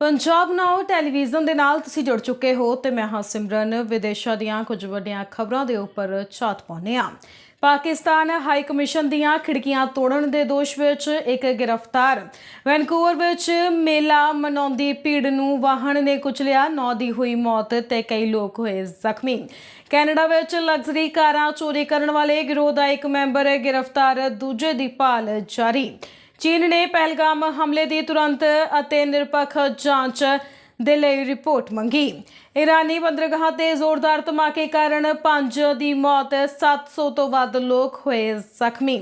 ਪੰਜਾਬ ਨਾਓ television ਦੇ ਨਾਲ ਤੁਸੀਂ ਜੁੜ ਚੁੱਕੇ ਹੋ ਤੇ ਮੈਂ ਹਾਂ ਸਿਮਰਨ। ਵਿਦੇਸ਼ਾਂ ਦੀਆਂ ਕੁਝ ਵੱਡੀਆਂ ਖਬਰਾਂ ਦੇ ਉੱਪਰ ਝਾਤ ਪਾਉਂਦੇ ਹਾਂ। ਪਾਕਿਸਤਾਨ ਹਾਈ ਕਮਿਸ਼ਨ ਦੀਆਂ ਖਿੜਕੀਆਂ ਤੋੜਨ ਦੇ ਦੋਸ਼ ਵਿੱਚ ਇੱਕ ਗ੍ਰਿਫਤਾਰ। ਵੈਨਕੂਵਰ ਵਿੱਚ ਮੇਲਾ ਮਨਾਉਂਦੀ ਭੀੜ ਨੂੰ ਵਾਹਨ ਨੇ ਕੁਚਲਿਆ, ਨੌ ਦੀ ਹੋਈ ਮੌਤ ਤੇ ਕਈ ਲੋਕ ਹੋਏ ਜ਼ਖਮੀ। ਕੈਨੇਡਾ ਵਿੱਚ ਲਗਜ਼ਰੀ ਕਾਰਾਂ ਚੋਰੀ ਕਰਨ ਵਾਲੇ ਗਿਰੋਹ ਦਾ ਇੱਕ ਮੈਂਬਰ ਗ੍ਰਿਫਤਾਰ, ਦੂਜੇ ਦੀ ਭਾਲ ਜਾਰੀ। ਚੀਨ ਨੇ ਪਹਿਲਗਾਮ ਹਮਲੇ ਦੀ ਤੁਰੰਤ ਅਤੇ ਨਿਰਪੱਖ ਜਾਂਚ ਦੇ ਲਈ ਰਿਪੋਰਟ ਮੰਗੀ। ਇਰਾਨੀ ਬੰਦਰਗਾਹ ਤੇ ਜ਼ੋਰਦਾਰ ਧਮਾਕੇ ਕਾਰਨ ਪੰਜ ਦੀ ਮੌਤ 700 ਤੋਂ ਵੱਧ ਲੋਕ ਹੋਏ ਜ਼ਖਮੀ।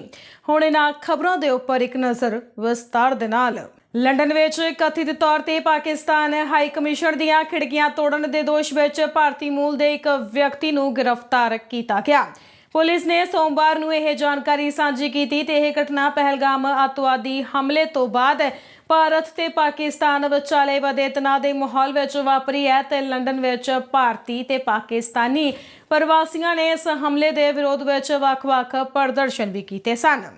ਹੁਣ ਇਹਨਾਂ ਖਬਰਾਂ ਦੇ ਉੱਪਰ ਇੱਕ ਨਜ਼ਰ ਵਿਸਤਾਰ ਦੇ ਨਾਲ। ਲੰਡਨ ਵਿੱਚ ਕਥਿਤ ਤੌਰ ਤੇ ਪਾਕਿਸਤਾਨ ਹਾਈ ਕਮਿਸ਼ਨ ਦੀਆਂ ਖਿੜਕੀਆਂ ਤੋੜਨ ਦੇ ਦੋਸ਼ ਵਿੱਚ ਭਾਰਤੀ ਮੂਲ ਦੇ ਇੱਕ ਵਿਅਕਤੀ ਨੂੰ ਗ੍ਰਿਫਤਾਰ ਕੀਤਾ ਗਿਆ। ਪੁਲਿਸ ਨੇ ਸੋਮਵਾਰ ਨੂੰ ਇਹ ਜਾਣਕਾਰੀ ਸਾਂਝੀ ਕੀਤੀ ਤੇ ਇਹ ਘਟਨਾ ਪਹਿਲਗਾਮ ਅੱਤਵਾਦੀ ਹਮਲੇ ਤੋਂ ਬਾਅਦ ਭਾਰਤ ਤੇ ਪਾਕਿਸਤਾਨ ਵਿਚਾਲੇ ਵਧੇ ਤਣਾਅ ਦੇ ਮਾਹੌਲ ਵਿੱਚ ਵਾਪਰੀ ਹੈ ਤੇ ਲੰਡਨ ਵਿੱਚ ਭਾਰਤੀ ਤੇ ਪਾਕਿਸਤਾਨੀ ਪ੍ਰਵਾਸੀਆਂ ਨੇ ਇਸ ਹਮਲੇ ਦੇ ਵਿਰੋਧ ਵਿੱਚ ਵੱਖ-ਵੱਖ ਪ੍ਰਦਰਸ਼ਨ ਵੀ ਕੀਤੇ ਸਨ।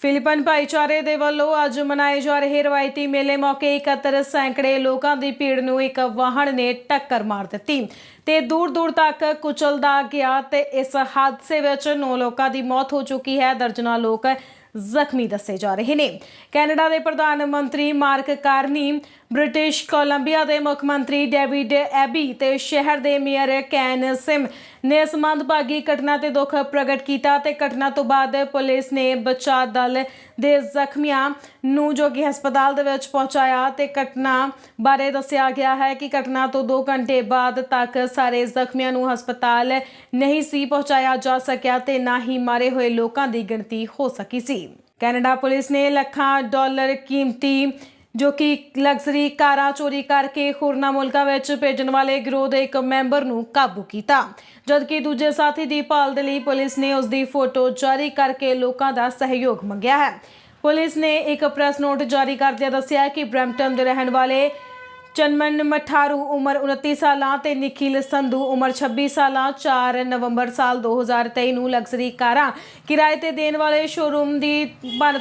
ਫਿਲੀਪਨ ਭਾਈਚਾਰੇ ਦੇ ਵੱਲੋਂ ਅੱਜ ਮਨਾਏ ਜਾ ਰਹੇ ਰਵਾਇਤੀ ਮੇਲੇ ਮੌਕੇ ਇਕੱਤਰ ਸੈਂਕੜੇ ਲੋਕਾਂ ਦੀ ਭੀੜ ਨੂੰ ਇੱਕ ਵਾਹਨ ਨੇ ਟੱਕਰ ਮਾਰ ਦਿੱਤੀ। ਤੇ ਦੂਰ ਦੂਰ ਤੱਕ ਕੁਚਲਦਾ ਗਿਆ ਤੇ ਇਸ ਹਾਦਸੇ ਵਿੱਚ 9 ਲੋਕਾਂ ਦੀ ਮੌਤ ਹੋ ਚੁੱਕੀ ਹੈ। ਦਰਜਨਾਂ ਲੋਕ ਜ਼ਖਮੀ ਦੱਸੇ ਜਾ ਰਹੇ ਨੇ। ਕੈਨੇਡਾ ਦੇ ਪ੍ਰਧਾਨ ਮੰਤਰੀ ਮਾਰਕ ਕਾਰਨੀ, ਬ੍ਰਿਟਿਸ਼ ਕੋਲੰਬੀਆ ਦੇ ਮੁੱਖ ਮੰਤਰੀ ਡੇਵਿਡ ਐਬੀ ਤੇ ਸ਼ਹਿਰ ਦੇ ਮੇਅਰ ਕੈਨ ਸਿਮ ਨੇ ਇਸ ਮੰਦਭਾਗੀ ਘਟਨਾ ਤੇ ਦੁੱਖ ਪ੍ਰਗਟ ਕੀਤਾ ਤੇ ਘਟਨਾ ਤੋਂ ਬਾਅਦ ਪੁਲਿਸ ਨੇ ਬਚਾਅ ਦਲ ਦੇ ਜ਼ਖਮੀਆਂ ਨੂੰ ਜੋ ਕਿ ਹਸਪਤਾਲ ਦੇ ਵਿੱਚ ਪਹੁੰਚਾਇਆ ਤੇ ਘਟਨਾ ਬਾਰੇ ਦੱਸਿਆ ਗਿਆ ਹੈ ਕਿ ਘਟਨਾ ਤੋਂ 2 ਘੰਟੇ ਬਾਅਦ ਤੱਕ ਸਾਰੇ ਜ਼ਖਮੀਆਂ ਨੂੰ ਹਸਪਤਾਲ ਨਹੀਂ ਸੀ ਪਹੁੰਚਾਇਆ ਜਾ ਸਕਿਆ ਤੇ ਨਾ ਹੀ ਮਾਰੇ ਹੋਏ ਲੋਕਾਂ ਦੀ ਗਿਣਤੀ ਹੋ ਸਕੀ ਸੀ। ਕੈਨੇਡਾ ਪੁਲਿਸ ਨੇ ਲੱਖਾਂ ਡਾਲਰ ਕੀਮਤੀ ਜੋ ਕਿ ਲਗਜ਼ਰੀ ਕਾਰਾਂ ਚੋਰੀ ਕਰਕੇ ਹੋਰਨਾਂ ਮੁਲਕਾਂ ਵਿੱਚ ਭੇਜਣ ਵਾਲੇ ਗਿਰੋਹ ਦੇ ਇੱਕ ਮੈਂਬਰ ਨੂੰ ਕਾਬੂ ਕੀਤਾ। ਜਦਕਿ ਦੂਜੇ ਸਾਥੀ ਦੀ ਭਾਲ ਦੇ ਲਈ ਪੁਲਿਸ ਨੇ ਉਸ ਦੀ ਫੋਟੋ ਜਾਰੀ ਕਰਕੇ ਲੋਕਾਂ ਦਾ ਸਹਿਯੋਗ ਮੰਗਿਆ ਹੈ। ਪੁਲਿਸ ਨੇ ਇੱਕ ਪ੍ਰੈਸ ਨੋਟ ਜਾਰੀ ਕਰਦਿਆਂ ਦੱਸਿਆ ਕਿ ਬ੍ਰੈਂਪਟਨ ਦੇ ਰਹਿਣ ਵਾਲੇ ਚੰਮਨ ਮਠਾਰੂ ਉਮਰ 29 ਸਾਲਾਂ ਤੇ ਨikhil ਸੰਧੂ ਉਮਰ 26 ਸਾਲਾਂ 4 ਨਵੰਬਰ ਸਾਲ 2023 ਨੂੰ ਲਗਜ਼ਰੀ ਕਾਰਾਂ ਕਿਰਾਏ ਤੇ ਦੇਣ ਵਾਲੇ ਸ਼ੋਰੂਮ ਦੀ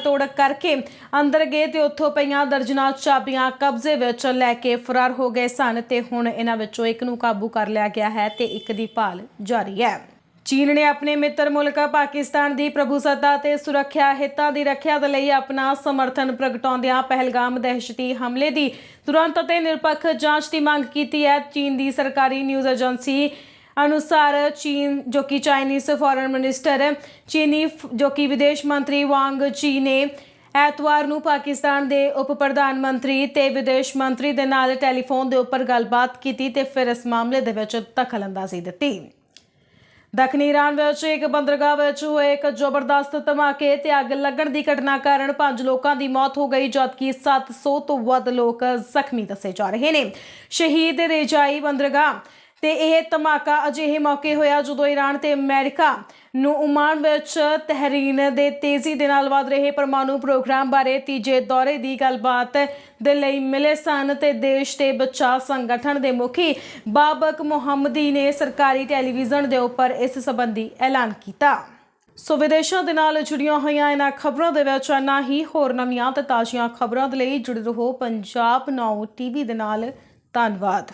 ਤੋੜ ਕਰਕੇ ਅੰਦਰ ਗਏ ਤੇ ਉੱਥੋਂ ਪਈਆਂ ਦਰਜਨਾਂ ਚਾਬੀਆਂ ਕਬਜ਼ੇ ਵਿੱਚ ਲੈ ਕੇ ਫਰਾਰ ਹੋ ਗਏ ਸਨ ਤੇ ਹੁਣ ਇਹਨਾਂ ਵਿੱਚੋਂ ਇੱਕ ਨੂੰ ਕਾਬੂ ਕਰ ਲਿਆ ਗਿਆ ਹੈ ਤੇ ਇੱਕ ਦੀ ਭਾਲ ਜਾਰੀ ਹੈ। ਚੀਨ ਨੇ ਆਪਣੇ ਮਿੱਤਰ ਮੁਲਕ ਪਾਕਿਸਤਾਨ ਦੀ ਪ੍ਰਭੂਸੱਤਾ ਤੇ ਸੁਰੱਖਿਆ ਹਿੱਤਾਂ ਦੀ ਰੱਖਿਆ ਦੇ ਲਈ ਆਪਣਾ ਸਮਰਥਨ ਪ੍ਰਗਟਾਉਂਦਿਆਂ ਪਹਿਲਗਾਮ ਦਹਿਸ਼ਤੀ ਹਮਲੇ ਦੀ ਤੁਰੰਤ ਅਤੇ ਨਿਰਪੱਖ ਜਾਂਚ ਦੀ ਮੰਗ ਕੀਤੀ ਹੈ। ਚੀਨ ਦੀ ਸਰਕਾਰੀ ਨਿਊਜ਼ ਏਜੰਸੀ ਅਨੁਸਾਰ ਚੀਨ, ਜੋ ਕਿ ਚਾਈਨੀਜ਼ ਫੋਰਨ ਮਿਨਿਸਟਰ, ਚੀਨੀ ਫ- ਜੋ ਕਿ ਵਿਦੇਸ਼ ਮੰਤਰੀ ਵਾਂਗ ਚੀ ਨੇ ਐਤਵਾਰ ਨੂੰ ਪਾਕਿਸਤਾਨ ਦੇ ਉਪ ਪ੍ਰਧਾਨ ਮੰਤਰੀ ਤੇ ਵਿਦੇਸ਼ ਮੰਤਰੀ ਦੇ ਨਾਲ ਟੈਲੀਫੋਨ ਦੇ ਉੱਪਰ ਗੱਲਬਾਤ ਕੀਤੀ ਤੇ ਫਿਰ ਇਸ ਮਾਮਲੇ ਦੇ ਵਿੱਚ ਦਖਲਅੰਦਾਜ਼ੀ ਦਿੱਤੀ। ਦੱਖਣੀ ਈਰਾਨ ਵਿੱਚ ਇੱਕ ਬੰਦਰਗਾਹ ਵਿੱਚ ਹੋਏ ਇੱਕ ਜ਼ਬਰਦਸਤ ਧਮਾਕੇ ਤੇ ਅੱਗ ਲੱਗਣ ਦੀ ਘਟਨਾ ਕਾਰਨ ਪੰਜ ਲੋਕਾਂ ਦੀ ਮੌਤ ਹੋ ਗਈ, ਜਦਕਿ 700 ਤੋਂ ਵੱਧ ਲੋਕ ਜ਼ਖਮੀ ਦੱਸੇ ਜਾ ਰਹੇ ਨੇ। ਸ਼ਹੀਦ ਰੇਜਾਈ ਬੰਦਰਗਾਹ ਤੇ ਇਹ ਧਮਾਕਾ ਅਜਿਹੇ ਮੌਕੇ ਹੋਇਆ ਜਦੋਂ ਈਰਾਨ ਤੇ ਅਮਰੀਕਾ ਨੂੰ ਓਮਾਨ ਵਿੱਚ ਤਹਿਰੀਨ ਦੇ ਤੇਜ਼ੀ ਦੇ ਨਾਲ ਵਧ ਰਹੇ ਪਰਮਾਣੂ ਪ੍ਰੋਗਰਾਮ ਬਾਰੇ ਤੀਜੇ ਦੌਰੇ ਦੀ ਗੱਲਬਾਤ ਦੇ ਲਈ ਮਿਲੇ ਸਨ ਤੇ ਦੇਸ਼ ਦੇ ਬਚਾਅ ਸੰਗਠਨ ਦੇ ਮੁਖੀ ਬਾਬਕ ਮੁਹੰਮਦੀ ਨੇ ਸਰਕਾਰੀ ਟੈਲੀਵਿਜ਼ਨ ਦੇ ਉੱਪਰ ਇਸ ਸੰਬੰਧੀ ਐਲਾਨ ਕੀਤਾ। ਸੋ ਵਿਦੇਸ਼ਾਂ ਦੇ ਨਾਲ ਜੁੜੀਆਂ ਹੋਈਆਂ ਇਹਨਾਂ ਖਬਰਾਂ ਦੇ ਵਿੱਚ ਨਾ ਹੀ। ਹੋਰ ਨਵੀਆਂ ਤੇ ਤਾਜ਼ੀਆਂ ਖਬਰਾਂ ਦੇ ਲਈ ਜੁੜੇ ਰਹੋ ਪੰਜਾਬ ਨਾਓ ਟੀਵੀ ਦੇ ਨਾਲ। ਧੰਨਵਾਦ।